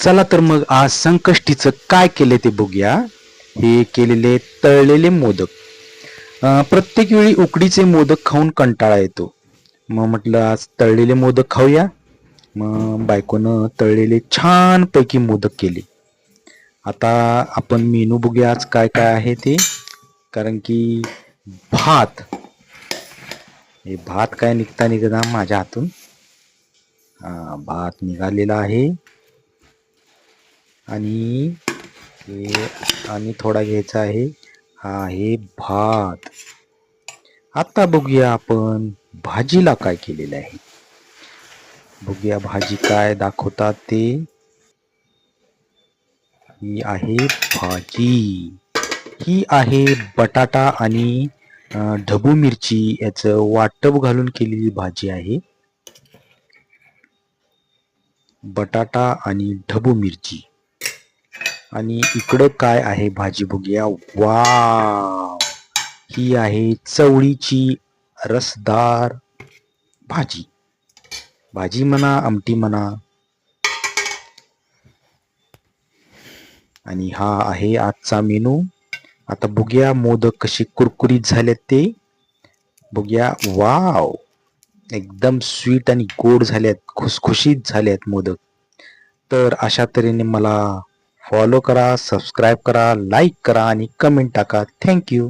चला तर मग आज संकष्टीचं काय केले ते बघूया. हे केलेले तळलेले मोदक. प्रत्येक वेळी उकडीचे मोदक खाऊन कंटाळा येतो. मग म्हटलं आज तळलेले मोदक खाऊया. मग बायकोनं तळलेले छान पैकी मोदक केले. आता आपण मेनू बघूया आज काय काय आहे ते. कारण की भात. हे भात काय निघता निघता माझ्या हातून. हा भात निघालेला आहे. आणि हे आणि थोडा घ्यायचा आहे. हा आहे भात. आता बघूया आपण भाजीला काय केलेलं आहे. बघूया भाजी काय दाखवतात ते. ही आहे भाजी. ही आहे बटाटा आणि ढबू मिरची याचं वाटप घालून केलेली भाजी आहे. बटाटा आणि ढबू मिरची. आणि इकडं काय आहे भाजी बघूया वा ही आहे चवळीची रसदार भाजी. भाजी म्हणा आमटी म्हणा. आणि हा आहे आजचा मेनू. आता बघूया मोदक कसे कुरकुरीत झालेत ते. बघूया वाव! एकदम स्वीट आणि गोड झाल्यात खुसखुशीत झाल्यात मोदक. तर अशा तऱ्हेने मला फॉलो करा सबस्क्राईब करा लाईक करा आणि कमेंट टाका. थँक्यू